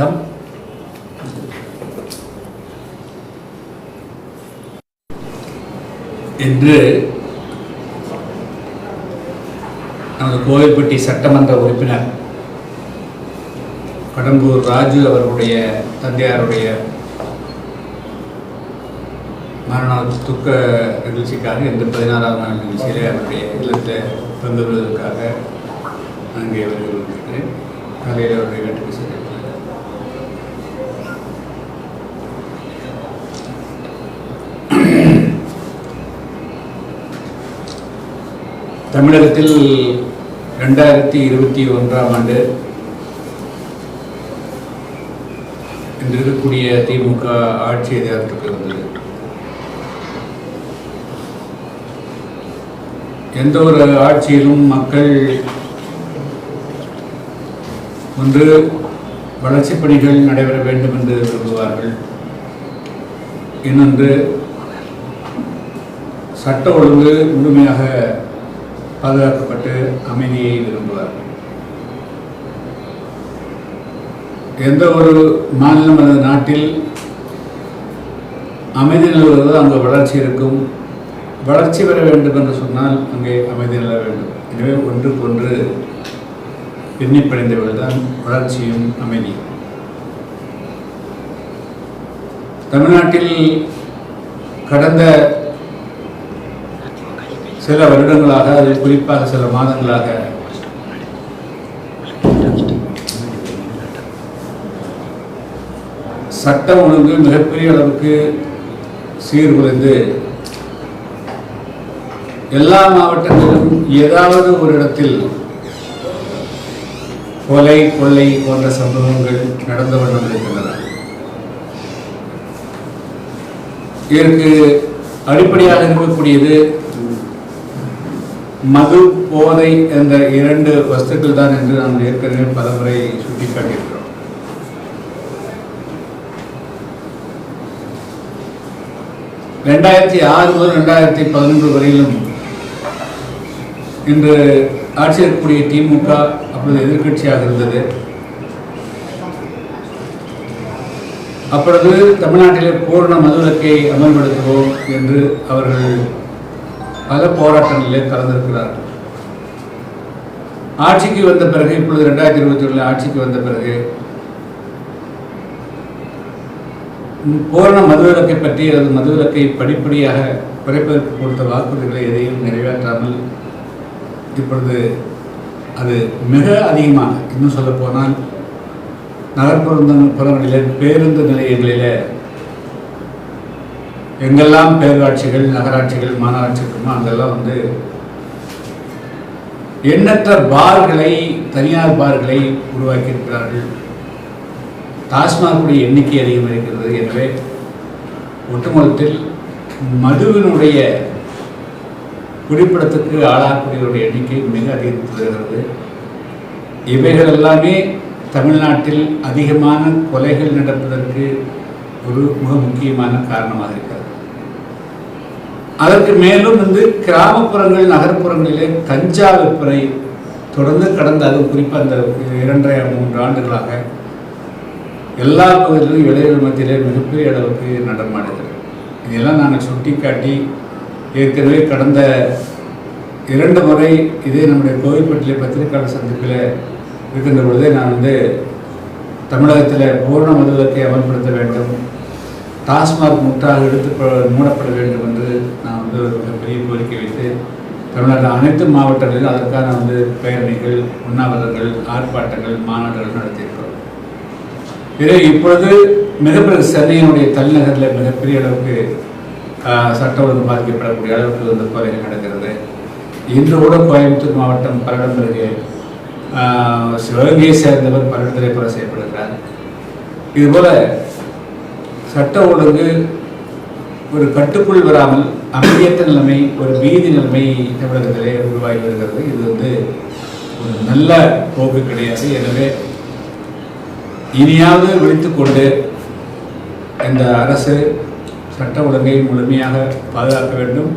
வணக்கம். இன்று நமது கோவில்பட்டி சட்டமன்ற உறுப்பினர் கடம்பூர் ராஜு அவர்களுடைய தந்தையாருடைய மரண துக்க நிகழ்ச்சிக்காக இந்த பதினாறாவது நாள் நிகழ்ச்சியில் அவருடைய இல்லத்தில் வந்து வருவதற்காக அங்கே வருகிறேன். காலையில் அவருடைய வீட்டுக்கு சென்றிருக்கிறேன் தமிழகத்தில் ரெண்டாயிரத்தி இருபத்தி ஒன்றாம் ஆண்டு இன்று இருக்கக்கூடிய திமுக ஆட்சி அதிகாரத்துக்கு வந்தது. எந்த ஒரு ஆட்சியிலும் மக்கள் ஒன்று வளர்ச்சிப் பணிகள் நடைபெற வேண்டும் என்று விரும்புவார்கள். இன்னொன்று சட்ட ஒழுங்கு முழுமையாக பாதுகாக்கப்பட்டு அமைதியை விரும்புவார்கள் எந்த ஒரு மாநிலம் அல்லது நாட்டில் அமைதி நிலவுவதோ அங்கே வளர்ச்சி இருக்கும். வளர்ச்சி பெற வேண்டும் என்று சொன்னால் அங்கே அமைதி நிலவ வேண்டும். எனவே ஒன்றுக்கு ஒன்று தான் வளர்ச்சியும் அமைதியும். தமிழ்நாட்டில் கடந்த சில வருடங்களாக அதில் குறிப்பாக சில மாதங்களாக. சட்டம் ஒழுங்கு மிகப்பெரிய அளவுக்கு சீர்குலைந்து எல்லா மாவட்டங்களிலும் ஏதாவது ஒரு இடத்தில் கொலை கொள்ளை போன்ற சம்பவங்கள் நடந்து வண்ணம் இருக்கின்றன இதற்கு அடிப்படையாக இருக்கக்கூடியது மது போதை என்ற இரண்டு வஸ்துக்கள் தான் என்று நாம் ஏற்கனவே பலமுறை சுட்டிக்காட்டியிருக்கிறோம். ரெண்டாயிரத்தி ஆறு முதல் ரெண்டாயிரத்தி பதினொன்று வரையிலும் இன்று ஆட்சி இருக்கக்கூடிய திமுக அப்பொழுது எதிர்க்கட்சியாக இருந்தது. அப்பொழுது தமிழ்நாட்டிலே பூர்ண மதுவிலக்கை அமல்படுத்துவோம் என்று அவர்கள் பல போராட்டங்களிலே கலந்திருக்கிறார்கள். ஆட்சிக்கு வந்த பிறகு இப்பொழுது ரெண்டாயிரத்தி இருபத்தி ஒன்றில் ஆட்சிக்கு வந்த பிறகு ம், பூரண மதுவிலக்கை பற்றி அல்லது மதுவிலக்கை படிப்படியாக குறைப்பதற்கு கொடுத்த வாக்குறுதிகளை எதையும் நிறைவேற்றாமல் இப்பொழுது அது மிக அதிகமாக. இன்னும் சொல்ல போனால் நகர்ப்புற பேருந்து நிலையங்களிலே எங்கெல்லாம் பேரூராட்சிகள் நகராட்சிகள் மாநகராட்சி இருக்குமோ அங்கெல்லாம் வந்து எண்ணற்ற பார்களை தனியார் பார்களை உருவாக்கி இருக்கிறார்கள் டாஸ்மாகுடைய எண்ணிக்கை அதிகம் இருக்கிறது எனவே ஒட்டுமொத்தத்தில் மதுவினுடைய குடிப்படத்துக்கு ஆளாகக்கூடியவருடைய எண்ணிக்கை மிக அதிகரித்து வருகிறது. இவைகள் எல்லாமே தமிழ்நாட்டில் அதிகமான கொலைகள் நடப்பதற்கு ஒரு மிக முக்கியமான காரணமாக இருக்கிறது. அதற்கு மேலும் வந்து கிராமப்புறங்கள் நகர்ப்புறங்களிலே கஞ்சா விற்பனை தொடர்ந்து கடந்த அதுவும் குறிப்பாக அந்த இரண்டரை மூன்று ஆண்டுகளாக எல்லா பகுதிகளிலும் இளைஞர்கள் மத்தியிலே மிகப்பெரிய அளவுக்கு நடமாடுகிறது இதெல்லாம் நாங்கள் சுட்டிக்காட்டி ஏற்கனவே கடந்த இரண்டு முறை இதே நம்முடைய கோவில்பட்டிலே பத்திரிகையாளர் சந்திப்பில் இருக்கின்ற பொழுதே நான் வந்து தமிழகத்தில் பூர்ண மதுவிலக்கை அமல்படுத்த வேண்டும். டாஸ்மாக் முற்றாக எடுத்து மூடப்பட வேண்டும் என்று நான் வந்து ஒரு மிகப்பெரிய கோரிக்கை வைத்து தமிழ்நாட்டில் அனைத்து மாவட்டங்களிலும் அதற்கான வந்து பேரணிகள் உண்ணாவிரதங்கள் ஆர்ப்பாட்டங்கள் மாநாடுகள் நடத்தியிருக்கிறோம். இதே இப்பொழுது மிகப்பெரிய சென்னையினுடைய தலைநகரில் மிகப்பெரிய அளவுக்கு சட்ட ஒழுங்கு பாதிக்கப்படக்கூடிய அளவுக்கு வந்து கோரிக்கை நடக்கிறது. இன்று கூட கோயம்புத்தூர் மாவட்டம் பல்லடம் அருகே சிவகங்கையை சேர்ந்தவர் பல்லடத்திலே கொலை செய்யப்படுகிறார். இதுபோல சட்ட ஒழுங்கு ஒரு கட்டுக்குள் வராமல் அமைதியற்ற நிலைமை ஒரு பீதி நிலைமை தமிழகத்திலே உருவாகி வருகிறது. இது வந்து ஒரு நல்ல போக்கு கிடையாது. எனவே இனியாவது விழித்துக்கொண்டு இந்த அரசு சட்ட ஒழுங்கை முழுமையாக பாதுகாக்க வேண்டும்.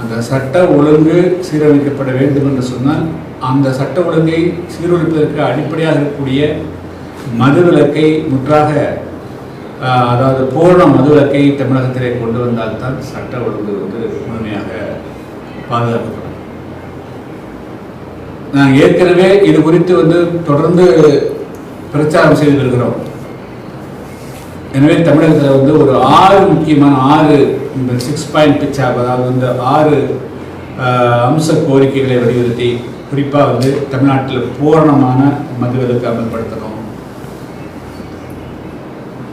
அந்த சட்ட ஒழுங்கு சீரமைக்கப்பட வேண்டும் என்று சொன்னால் அந்த சட்ட ஒழுங்கை சீரழிப்பதற்கு அடிப்படையாக இருக்கக்கூடிய மதுவிலக்கை முற்றாக அதாவது பூர்ண மதுவிலக்கை தமிழகத்திலே கொண்டு வந்தால்தான் சட்ட ஒழுங்கு வந்து முழுமையாக பாதுகாக்கப்படும். நாங்கள் ஏற்கனவே இது குறித்து வந்து தொடர்ந்து பிரச்சாரம் செய்து வருகிறோம். எனவே தமிழகத்தில் வந்து ஒரு ஆறு முக்கியமான ஆறு இந்த சிக்ஸ் பாயிண்ட் பிச்சாப் அதாவது இந்த ஆறு அம்ச கோரிக்கைகளை வலியுறுத்தி குறிப்பாக வந்து தமிழ்நாட்டில் பூரணமான மதுவிலக்கு அமல்படுத்தணும்.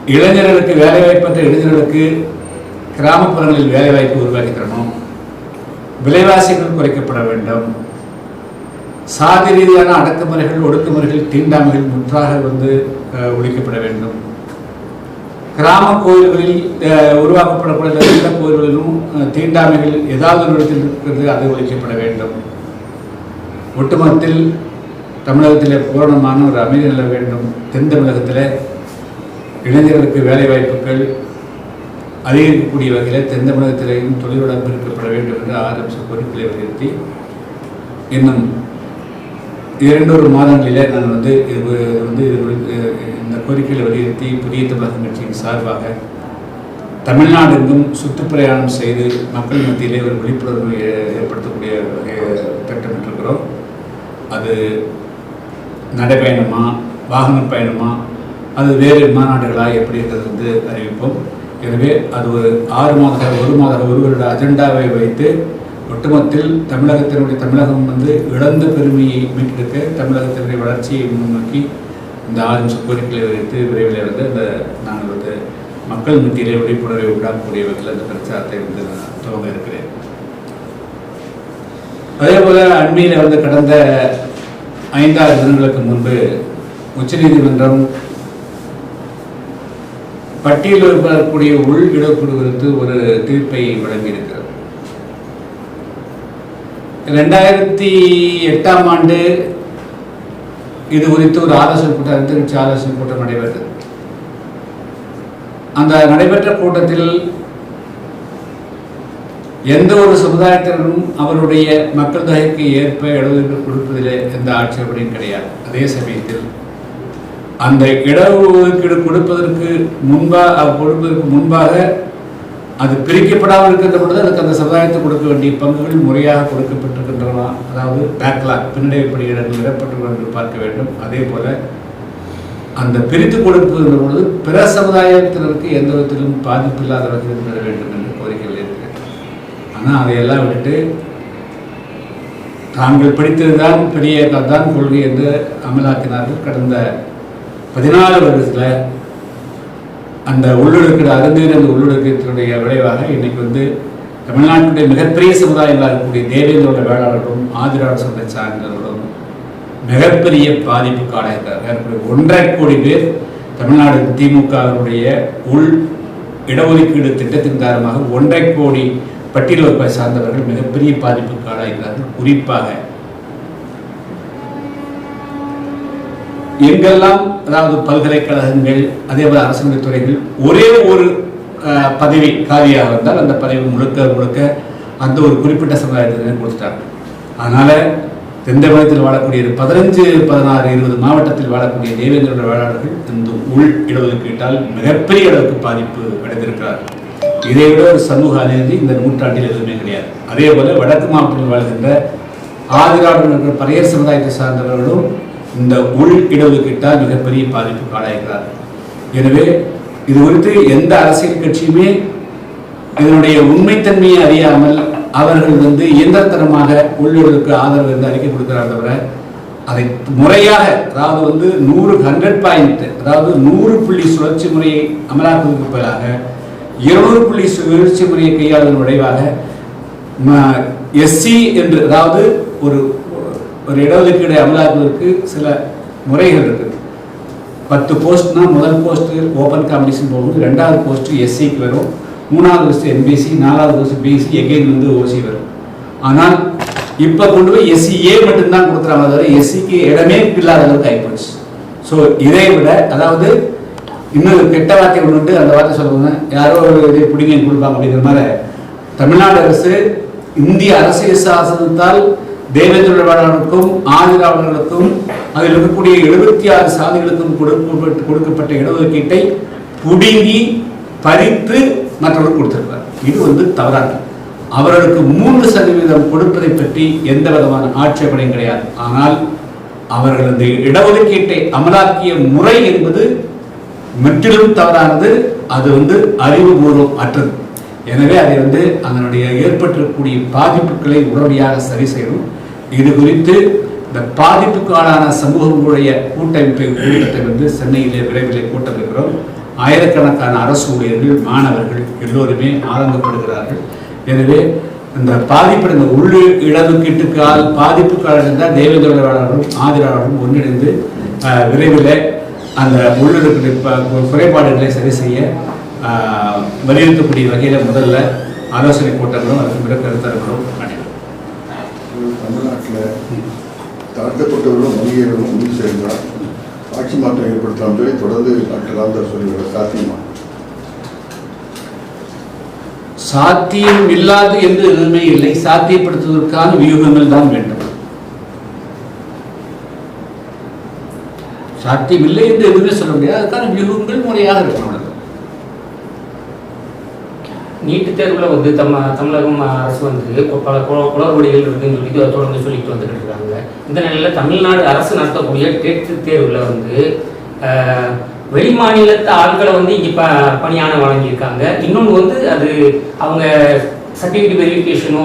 இளைஞர்களுக்கு வேலைவாய்ப்பற்ற இளைஞர்களுக்கு கிராமப்புறங்களில் வேலைவாய்ப்பு உருவாக்கி தரணும் விலைவாசிகள் குறைக்கப்பட வேண்டும். சாதி ரீதியான அடக்குமுறைகள் ஒடுக்குமுறைகள் தீண்டாமைகள் முற்றாக வந்து ஒழிக்கப்பட வேண்டும். கிராம கோயில்களில் உருவாக்கப்படக்கூடிய நல்ல கோயில்களிலும் தீண்டாமைகள் ஏதாவது ஒரு இடத்தில் இருக்கிறது அது ஒழிக்கப்பட வேண்டும். ஒட்டுமொத்தத்தில் தமிழகத்திலே பூரணமான ஒரு அமைதி நில வேண்டும். தென் தமிழகத்தில் இளைஞர்களுக்கு வேலை வாய்ப்புகள் அதிகரிக்கக்கூடிய வகையில் தென் தமிழகத்திலேயும் தொழில் வளர்ப்பு இருக்கப்பட வேண்டும் என்று ஆரம்பிச்ச கோரிக்கையை வலியுறுத்தி இன்னும் இரண்டொரு மாதங்களிலே நான் வந்து இது வந்து இது இந்த கோரிக்கைகளை வலியுறுத்தி புதிய தமிழகம் கட்சியின் சார்பாக தமிழ்நாடெங்கும் சுற்றுப்பிரயாணம் செய்து மக்கள் மத்தியிலே ஒரு விழிப்புணர்வு ஏ- ஏற்படுத்தக்கூடிய வகையை திட்டமிட்டிருக்கிறோம். அது நடைபயணமா வாகன பயணமா அது வேறு மாநாடுகளா எப்படிங்கிறது வந்து அறிவிப்போம். எனவே அது ஒரு ஆறு மாத ஒரு மாத ஒரு வருட அஜெண்டாவை வைத்து ஒட்டுமொத்தத்தில் தமிழகத்தினுடைய தமிழகம் வந்து இழந்த பெருமையை மீட்டெடுக்க தமிழகத்தினுடைய வளர்ச்சியை முன்னோக்கி இந்த ஆறு நிமிஷ கோரிக்கைகளை வைத்து விரைவில் வந்து அந்த நாங்கள் வந்து மக்கள் மத்தியிலே விழிப்புணர்வை உண்டாக்கக்கூடிய வகையில் அந்த பிரச்சாரத்தை வந்து நான் துவங்க இருக்கிறேன். அதே போல் அண்மையில் வந்து கடந்த ஐந்தாறு தினங்களுக்கு முன்பு உச்சநீதிமன்றம் பட்டியலில் இருக்கக்கூடிய உள் இடஒதுக்கீடு குறித்து ஒரு தீர்ப்பை வழங்கியிருக்கிறது. ரெண்டாயிரத்தி எட்டாம் ஆண்டு இது குறித்து ஒரு ஆலோசனை கூட்டம் அந்தரிட்ச ஆலோசனை கூட்டம் நடைபெற்றது. அந்த நடைபெற்ற கூட்டத்தில் எந்த ஒரு சமுதாயத்தினரும் அவருடைய மக்கள் தொகைக்கு ஏற்ப இடஒதுக்கீடு கொடுப்பதில் எந்த ஆட்சேபனையும் கிடையாது. அதே சமயத்தில் அந்த இடஒதுக்கீடு கொடுப்பதற்கு முன்பாக கொடுப்பதற்கு முன்பாக அது பிரிக்கப்படாமல் இருக்கின்ற பொழுது அதுக்கு அந்த சமுதாயத்தை கொடுக்க வேண்டிய பங்குகள் முறையாக கொடுக்கப்பட்டிருக்கின்றன. அதாவது பேக்லாக் பின்னடைப்படி இடங்கள் இடப்பட்டுள்ளன என்று பார்க்க வேண்டும். அதே போல அந்த பிரித்து கொடுக்கின்ற பொழுது பிற சமுதாயத்தினருக்கு எந்த விதத்திலும் பாதிப்பு இல்லாத வகையில் தர வேண்டும் என்று கோரிக்கைகள் இருக்கிறது. ஆனால் அதையெல்லாம் விட்டுட்டு தாங்கள் படித்ததுதான் பெரிய தான் கொள்கை என்று அமலாக்கினார்கள். கடந்த பதினாலு வருடத்தில் அந்த உள்ளுடுக்கிற அருந்தீர் அந்த உள்ளொடுக்கத்தினுடைய விளைவாக இன்னைக்கு வந்து தமிழ்நாட்டுடைய மிகப்பெரிய சமுதாயங்களாக இருக்கக்கூடிய தேவேந்திரோட வேளாளர்களும் ஆதிராட சந்தை சார்ந்தவர்களும் மிகப்பெரிய பாதிப்புக்கு ஆளாகிறார் ஒன்றரை கோடி பேர் தமிழ்நாடு திமுகவினுடைய உள் இடஒதுக்கீடு திட்டத்தின் காரணமாக ஒன்றரை கோடி பட்டியல் வகுப்பை சார்ந்தவர்கள் மிகப்பெரிய பாதிப்புக்கு ஆளாகிறார்கள் குறிப்பாக எங்கெல்லாம் அதாவது பல்கலைக்கழகங்கள் அதே போல அரசு துறைகள் ஒரே ஒரு பதவி காலியாக இருந்தால் அந்த பதவி முழுக்க முழுக்க அந்த ஒரு குறிப்பிட்ட சமுதாயத்தினர் கொடுத்துட்டாங்க. அதனால தென்தமிழகத்தில் வாழக்கூடிய பதினஞ்சு பதினாறு இருபது மாவட்டத்தில் வாழக்கூடிய தேவேந்திரோட வேளாளர்கள் இந்த உள் இடஒதுக்கீட்டால் மிகப்பெரிய அளவுக்கு பாதிப்பு அடைந்திருக்கிறார்கள். இதை விட ஒரு சமூக அநீதி இந்த நூற்றாண்டில் எதுவுமே கிடையாது. அதே போல வடக்கு மாவட்டத்தில் வாழ்கின்ற ஆதிராடன் என்ற பழைய சமுதாயத்தை சார்ந்தவர்களும் இந்த உள் இடஒதுக்கீட்டால் மிகப்பெரிய பாதிப்புக்கு ஆளாகிறார்கள் எனவே இது குறித்து எந்த அரசியல் கட்சியுமே இதனுடைய உண்மைத்தன்மையை அறியாமல் அவர்கள் வந்து இயந்திரத்தனமாக உள்ளூருக்கு ஆதரவு என்று அறிக்கை கொடுக்கிறார் தவிர அதை முறையாக அதாவது வந்து நூறு ஹண்ட்ரட் பாயிண்ட் அதாவது நூறு புள்ளி சுழற்சி முறையை அமலாக்குவதற்கு பதிலாக இருநூறு புள்ளி சுழற்சி முறையை கையாளுவதன் விளைவாக எஸ்சி என்று அதாவது ஒரு ஒரு இடஒதுக்கீடு அமலாக்குவதற்கு சில முறைகள் இருக்குது. பத்து போஸ்ட்னா முதல் போஸ்ட்டு ஓப்பன் காம்படிஷன் போகும்போது ரெண்டாவது போஸ்ட்டு எஸ்சிக்கு வரும். மூணாவது போஸ்ட் என்பிசி நாலாவது போஸ்ட் பிசி எகைன் வந்து ஓசி வரும். ஆனால் இப்போ கொண்டு போய் எஸ்சி ஏ மட்டும்தான் கொடுக்குறாங்க தவிர எஸ்சிக்கு இடமே இல்லாத அளவுக்கு ஆகிப்போச்சு ஸோ இதை விட அதாவது இன்னொரு கெட்ட வார்த்தை கொண்டு உண்டு. அந்த வார்த்தை சொல்லுவாங்க யாரோ ஒரு இதை பிடிங்க கொடுப்பாங்க அப்படிங்கிற மாதிரி. தமிழ்நாடு அரசு இந்திய அரசியல் சாசனத்தால் தேவேந்திர வேளாளருக்கும் அதில் இருக்கக்கூடிய எழுபத்தி ஆறு சாதிகளுக்கும் கொடுக்கப்பட்டு கொடுக்கப்பட்ட இடஒதுக்கீட்டை புடுங்கி பறித்து மற்றவர்கள் கொடுத்திருப்பார் இது வந்து தவறானது. அவர்களுக்கு மூன்று சதவீதம் கொடுப்பதை பற்றி எந்த விதமான ஆட்சேபனையும் கிடையாது. ஆனால் அவர்களது இடஒதுக்கீட்டை அமலாக்கிய முறை என்பது முற்றிலும் தவறானது. அது வந்து அறிவுபூர்வம் அற்றது. எனவே அதை வந்து அதனுடைய ஏற்பட்டிருக்கக்கூடிய பாதிப்புகளை உடனடியாக சரி செய்யணும். இது குறித்து இந்த பாதிப்புக்கான சமூகங்களுடைய கூட்டமைப்பை கூட்டத்தை வந்து சென்னையிலே விரைவிலே கூட்டமிருக்கிறோம் ஆயிரக்கணக்கான அரசு ஊழியர்கள் மாணவர்கள் எல்லோருமே ஆரம்பப்படுகிறார்கள் எனவே இந்த பாதிப்படைந்த உள்ளு இடஒதுக்கீட்டுக்கால் பாதிப்புக்காக இருந்தால் தேவேந்திர ஆதரவாளர்களும் ஒன்றிணைந்து விரைவில் அந்த உள்ளுறுப்பு குறைபாடுகளை சரி செய்ய வலியுறுத்தக்கூடிய வகையில் முதல்ல ஆலோசனை கூட்டங்களும் அதற்கு பிறகு கருத்தரங்களும் நடைபெறும் தமிழ்நாட்டில் தாழ்த்தப்பட்டவர்களும் வணிகர்களும் ஒன்று சேர்ந்தால் ஆட்சி மாற்றம் ஏற்படுத்தலாம் சொல்லி தொடர்ந்து டாக்டர் ராம்தாஸ் சொல்லுகிற சாத்தியமா? சாத்தியம் இல்லாது என்று எதுவுமே இல்லை. சாத்தியப்படுத்துவதற்கான வியூகங்கள் தான் வேண்டும். சாத்தியம் இல்லை என்று எதுவுமே சொல்ல முடியாது. அதுக்கான வியூகங்கள் முறையாக இருக்கணும். நீட்டு தேர்வுல வந்து தம்ம தமிழகம் அரசு வந்து பல குள- குளறுபடிகள் இருக்குன்னு சொல்லிட்டு தொடர்ந்து சொல்லிட்டு வந்துட்டு இருக்காங்க. இந்த நிலையில தமிழ்நாடு அரசு நடத்தக்கூடிய டெட் தேர்வுல வந்து வெளி மாநிலத்து ஆட்களை வந்து இங்க ப பணியான வழங்கியிருக்காங்க. இன்னொன்று வந்து அது அவங்க சர்டிஃபிகேட் வெரிஃபிகேஷனோ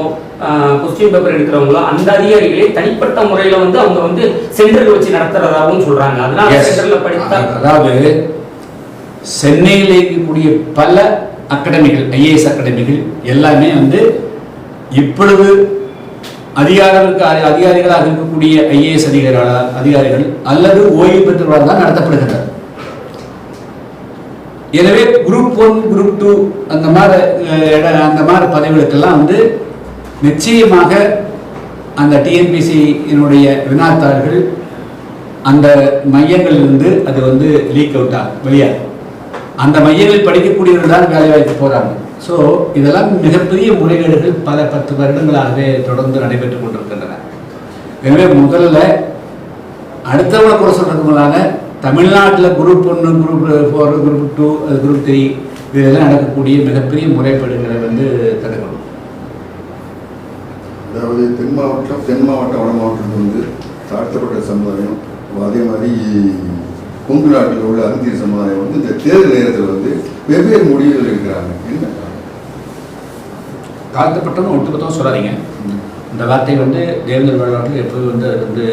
கொஸ்டின் பேப்பர் எடுக்கிறவங்களோ அந்த அதிகாரிகளே தனிப்பட்ட முறையில வந்து அவங்க வந்து சென்டர்கள் வச்சு நடத்துறதாகவும் சொல்றாங்க. அதனால. சென்டர்ல படித்தா அதாவது சென்னையில் இருக்கக்கூடிய பல அகாடமிகள் ஐஏஎஸ் அகாடமிகள் எல்லாமே வந்து இப்பொழுது அதிகாரிகளுக்கு அதிகாரிகளாக இருக்கக்கூடிய ஐஏஎஸ் அதிகாரிகளா அதிகாரிகள் அல்லது ஓய்வு பெற்றவர்களால் தான் நடத்தப்படுகிறது எனவே குரூப் ஒன் குரூப் டூ அந்த மாதிரி இட- அந்த மாதிரி பதவிகளுக்கெல்லாம் வந்து நிச்சயமாக அந்த டிஎன்பிசியினுடைய வினாத்தாள்கள் அந்த மையங்களிலிருந்து அது வந்து லீக் அவுட் ஆகும் வெளியாகும். அந்த மையங்களில் படிக்கக்கூடியவர்கள் தான் வேலைவாய்ப்பு போகிறாங்க ஸோ இதெல்லாம் மிகப்பெரிய முறைகேடுகள் பல பத்து வருடங்களாகவே தொடர்ந்து நடைபெற்றுக் கொண்டிருக்கின்றன. எனவே முதல்ல அடுத்தவங்களை கூட சொல்றதுக்கு தமிழ்நாட்டில் குரூப் ஒன்று group four group two group three இதெல்லாம் நடக்கக்கூடிய மிகப்பெரிய முறைப்பாடுகளை வந்து தடுக்கணும். அதாவது தென் மாவட்டம் தென் மாவட்டம் வட மாவட்டம் வந்து தாழ்த்தப்பட்ட சமுதாயம் அதே மாதிரி கொங்கு நாட்டில் உள்ள அந்திய சமுதாயம் வந்து இந்த தேர்தல் நேரத்தில் வந்து வெவ்வேறு முடிவுகள் இருக்கிறாங்க என்ன தாழ்த்தப்பட்டவங்க ஒட்டுமொத்தம் சொல்லாதீங்க. இந்த வார்த்தை வந்து தேவேந்திர வரலாற்றில் எப்போ வந்து அது வந்து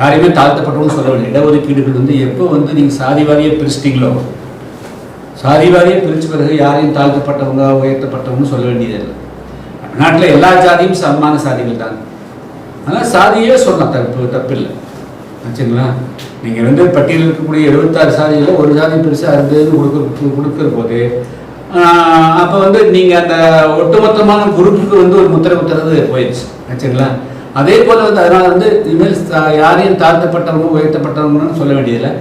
யாரையுமே தாழ்த்தப்பட்டவங்க சொல்லவில்லை. இடஒதுக்கீடுகள் வந்து எப்போ வந்து நீங்கள் சாதிவாரியை பிரிச்சிட்டீங்களோ சாதிவாரியை பிரித்த பிறகு யாரையும் தாழ்த்தப்பட்டவங்க உயர்த்தப்பட்டவங்கன்னு சொல்ல வேண்டியதில்லை நாட்டில் எல்லா ஜாதியும் சமமான சாதிகள் தான். ஆனால் சாதியே சொல்லலாம் தப்பு தப்பில்லை. ஆச்சுங்களா? நீங்கள் வந்து பட்டியலில் இருக்கக்கூடிய எழுபத்தாறு சாதிகளில் ஒரு சாதி பெருசாக இருந்ததுன்னு கொடுக்க கொடுக்குற போது அப்போ வந்து நீங்கள் அந்த ஒட்டுமொத்தமான குரூப்புக்கு வந்து ஒரு முத்திரை குத்துறது போயிடுச்சு. ஆச்சுங்களா? அதே போல் வந்து அதனால் வந்து இனிமேல் யாரையும் தாழ்த்தப்பட்டவங்க உயர்த்தப்பட்டவங்கன்னு சொல்ல வேண்டியதில்லை.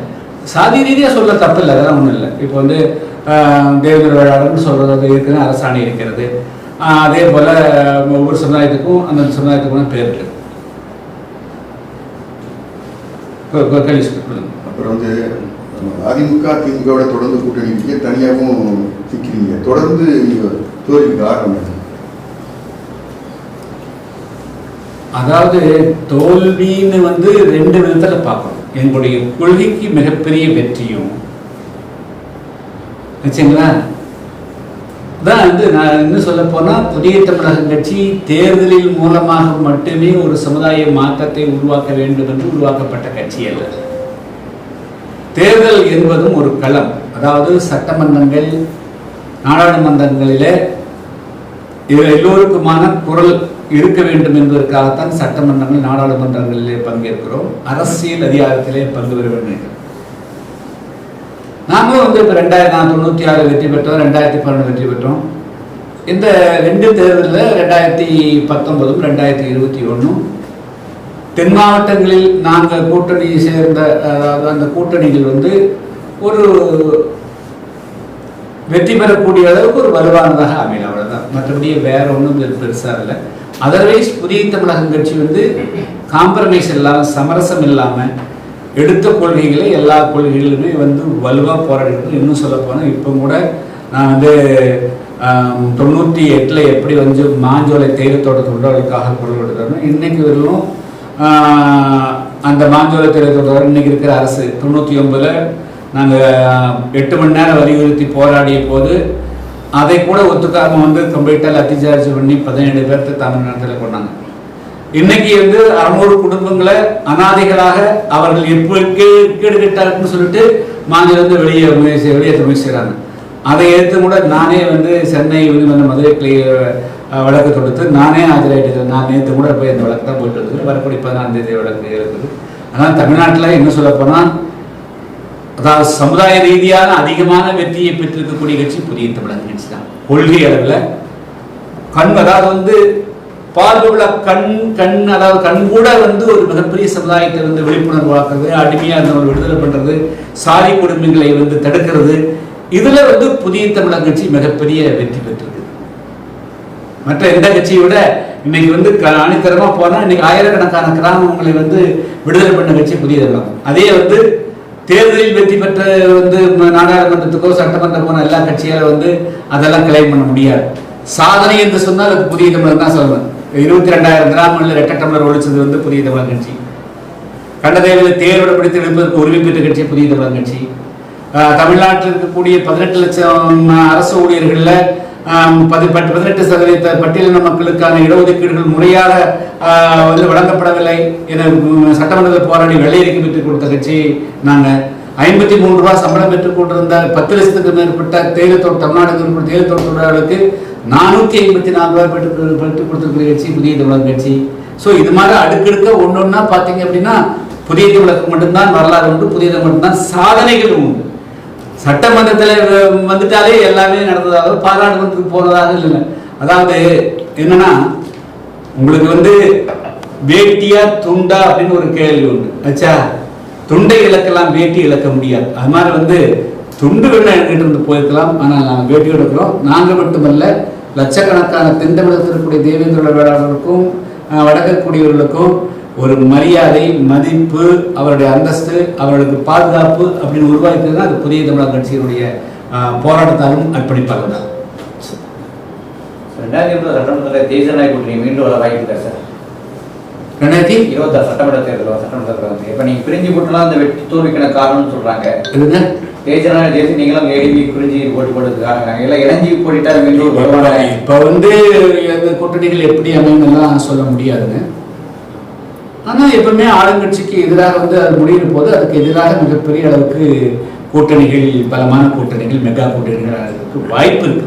சாதி ரீதியாக சொல்ல தப்பு இல்லை அதெல்லாம் ஒன்றும் இல்லை. இப்போ வந்து ஆஹ், தேவேந்திர வேளாளர்னு சொல்கிறது இருக்குன்னு அரசாணை இருக்கிறது. அதே போல் ஒவ்வொரு சமுதாயத்துக்கும் அந்த சமுதாயத்துக்கும் பேர் இருக்குது அப்புறம் வந்து அதிமுக திமுகவோட தொடர்ந்து கூட்டணி இருக்கீங்க தனியாகவும் சிக்கிறீங்க தொடர்ந்து நீங்க தோல்விக்கு காரணம்? அதாவது தோல்வின்னு வந்து ரெண்டு விதத்தில் பார்க்கணும். எங்களுடைய கொள்கைக்கு மிகப்பெரிய வெற்றியும் வச்சுங்களா தான் வந்து நான் இன்னும் சொல்ல போனால் புதிய தமிழகம் கட்சி தேர்தலில் மூலமாக மட்டுமே ஒரு சமுதாய மாற்றத்தை உருவாக்க வேண்டும் என்று உருவாக்கப்பட்ட கட்சி அல்ல. தேர்தல் என்பதும் ஒரு களம். அதாவது சட்டமன்றங்கள் நாடாளுமன்றங்களிலே இது எல்லோருக்குமான குரல் இருக்க வேண்டும் என்பதற்காகத்தான் சட்டமன்றங்கள் நாடாளுமன்றங்களிலே பங்கேற்கிறோம். அரசியல் அதிகாரத்திலே பங்கு பெற வேண்டும். நாங்களும் வந்து இப்போ ரெண்டாயிரத்தி நான் தொண்ணூற்றி ஆறு வெற்றி பெற்றோம் ரெண்டாயிரத்தி பன்னெண்டு வெற்றி பெற்றோம். இந்த ரெண்டு தேர்தலில் ரெண்டாயிரத்தி பத்தொன்பதும் ரெண்டாயிரத்தி இருபத்தி ஒன்றும் தென் மாவட்டங்களில் நாங்கள் கூட்டணி சேர்ந்த அதாவது அந்த கூட்டணிகள் வந்து ஒரு வெற்றி பெறக்கூடிய அளவுக்கு ஒரு வலுவானதாக அமையல அவ்வளோதான் மற்றபடி வேற ஒன்றும் பெருசாக இல்லை. அதர்வைஸ் புதிய தமிழகம் கட்சி வந்து காம்ப்ரமைஸ் இல்லாமல் சமரசம் இல்லாமல் எடுத்த கொள்கைகளை எல்லா கொள்கைகளுமே வந்து வலுவாக போராடிட்டு இன்னும் சொல்ல போனால் இப்போ கூட நான் வந்து தொண்ணூற்றி எட்டில் எப்படி வந்து மாஞ்சோலை தேயிலத்தோட தோட்ட தொழிலாளர்களுக்காக குரல் கொடுத்தோம் இன்றைக்கு வரலும் அந்த மாஞ்சோலை தேயிலத்தோட இன்றைக்கி இருக்கிற அரசு தொண்ணூற்றி ஒன்பதில் நாங்கள் எட்டு மணி நேரம் வலியுறுத்தி போராடிய போது அதை கூட ஒத்துக்காக வந்து கம்ப்ளீட்டாக லத்திச்சார்ஜ் பண்ணி பதினேழு பேர்த்து தமிழ்நாட்டில் கொண்டாங்க. இன்னைக்கு வந்து அறுநூறு குடும்பங்களை அனாதைகளாக அவர்கள் எப்போ சொல்லிட்டு மாநில வந்து வெளியே முயற்சி வெளியேற்ற முயற்சிக்கிறாங்க அதை எடுத்து கூட நானே வந்து சென்னை வந்து மதுரை கிளை வழக்கு தொடுத்து நானே ஆஜராயிட்டு நான் நேற்று கூட போய் அந்த வழக்கு தான் போயிட்டு இருக்குது வரக்கூடிய பதினாலாம் தேதி வழக்கு இருக்குது. ஆனால் தமிழ்நாட்டில் என்ன சொல்ல போனால் அதாவது சமுதாய ரீதியான அதிகமான வெற்றியை பெற்றிருக்கக்கூடிய கட்சி புதிய தமிழக கட்சி தான். கொள்கை அளவில் கண் அதாவது வந்து பார்வையுள்ள கண் கண் அதாவது கண் கூட வந்து ஒரு மிகப்பெரிய சமுதாயத்தை வந்து விழிப்புணர்வு ஆக்குறது அடிமையாக இருந்தவங்க விடுதலை பண்றது சாதி குடும்பங்களை வந்து தடுக்கிறது இதுல வந்து புதிய தமிழக கட்சி மிகப்பெரிய வெற்றி பெற்றிருக்கு. மற்ற எந்த கட்சியை விட இன்னைக்கு வந்து க- போனால் இன்னைக்கு ஆயிரக்கணக்கான கிராமங்களை வந்து விடுதலை பண்ண கட்சி புதிய தமிழகம் அதே வந்து தேர்தலில் வெற்றி பெற்ற வந்து நாடாளுமன்றத்துக்கோ சட்டமன்றம் போன எல்லா கட்சியால் வந்து அதெல்லாம் கிளைம் பண்ண முடியாது. சாதனை என்று சொன்னால் அது புதிய தமிழகம் தான் சொல்லணும் இருபத்தி ரெண்டாயிரம் கிராமங்களில் ரெட்ட டம்ளர் ஒழிச்சது வந்து புதிய தமிழக கட்சி. கண்டதேவியில் தேர்விட பிடித்து எடுப்பதற்கு உரிமை பெற்ற கட்சி புதிய தமிழக கட்சி. தமிழ்நாட்டில் இருக்கக்கூடிய பதினெட்டு லட்சம் அரசு ஊழியர்களில் பதி- பத்து- பதினெட்டு சதவீத பட்டியலின மக்களுக்கான இடஒதுக்கீடுகள் முறையாக வந்து வழங்கப்படவில்லை என சட்டமன்றத்தில் போராடி வெள்ளையறிக்கை பெற்றுக் கொடுத்த கட்சி நாங்கள் ஐம்பத்தி மூணு ரூபாய் சம்பளம் பெற்றுக் கொண்டிருந்த பத்து லட்சத்துக்கு மேற்பட்ட தேயிலை தோட்ட தமிழ்நாடு தேயிலை தோட்ட தொழிலாளர்களுக்கு நானூற்றி ஐம்பத்தி நாலு ரூபாய் பெற்று பெற்று கொடுத்துருக்கிற கட்சி புதிய தமிழக கட்சி. ஸோ இது மாதிரி அடுக்கடுக்க ஒன்று ஒன்றா பார்த்தீங்க அப்படின்னா புதிய தமிழகம் மட்டும்தான் வரலாறு உண்டு புதிய தமிழகம் மட்டும்தான் சாதனைகள் உண்டு. சட்டமன்றத்தில் வந்துட்டாலே எல்லாமே நடந்ததாக பாராளுமன்றத்துக்கு போனதாக இல்லை அதாவது என்னன்னா உங்களுக்கு வந்து வேட்டியா துண்டா அப்படின்னு ஒரு கேள்வி உண்டு. ஆச்சா துண்டை இழக்கலாம் வேட்டி இழக்க முடியாது. அது மாதிரி வந்து துண்டு வேணா எடுத்துகிட்டு வந்து போயிருக்கலாம். ஆனால் நாங்கள் வேட்டியோடு இருக்கிறோம். நாங்கள் மட்டுமல்ல லட்சக்கணக்கான தென் தமிழகத்தில் இருக்கக்கூடிய தேவேந்திர வேளாளர்களுக்கும் வடக்கக்கூடியவர்களுக்கும் ஒரு மரியாதை மதிப்பு அவருடைய அந்தஸ்து அவர்களுக்கு பாதுகாப்பு அப்படின்னு உருவாக்கியது அது புதிய தமிழக கட்சியினுடைய போராட்டத்தாலும் அர்ப்பணிப்பாளர் தான் ரெண்டாயிரத்தி இருபது சட்டமன்றத்தில் தேசிய நாய் கூட்டணி மீண்டும் வர வாய்ப்பு இருக்கா சார்? ரெண்டாயிரத்தி? இருபத்தாறு சட்டமன்ற தேர்தல் சட்டமன்றத்தில் வந்து. இப்போ நீங்கள் பிரிஞ்சு போட்டுலாம் அந்த வெற்றி தோல்விக்கான காரணம்னு சொல்றாங்க. நாய் தேசி நீங்களும் ஏடிபி குறிஞ்சி போட்டி போட்டதுக்காக. நாங்கள் எல்லாம் இணைஞ்சி போட்டிட்டா இப்ப வந்து அந்த கூட்டணிகள் எப்படி அமையும்லாம் சொல்ல முடியாதுங்க. ஆனா எப்பவுமே ஆளுங்கட்சிக்கு எதிராக வந்து அது முடியும் போது அதுக்கு எதிராக மிகப்பெரிய அளவுக்கு கூட்டணிகள் பலமான கூட்டணிகள் மெகா கூட்டணிகள் வாய்ப்பு இருக்கு.